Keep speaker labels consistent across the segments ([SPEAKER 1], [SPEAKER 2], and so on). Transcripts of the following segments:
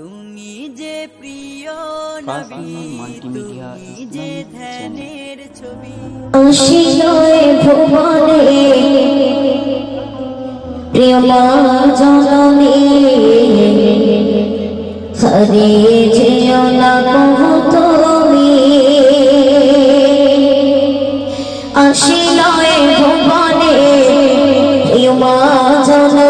[SPEAKER 1] তুমি যে প্রিয় নবী তুমি যে ধ্যানের ছবি।
[SPEAKER 2] ভুবনে প্রিয় জননী না তুমি। ভুবনে প্রিয় মা জননী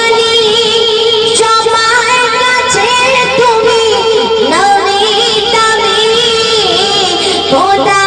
[SPEAKER 2] Oh.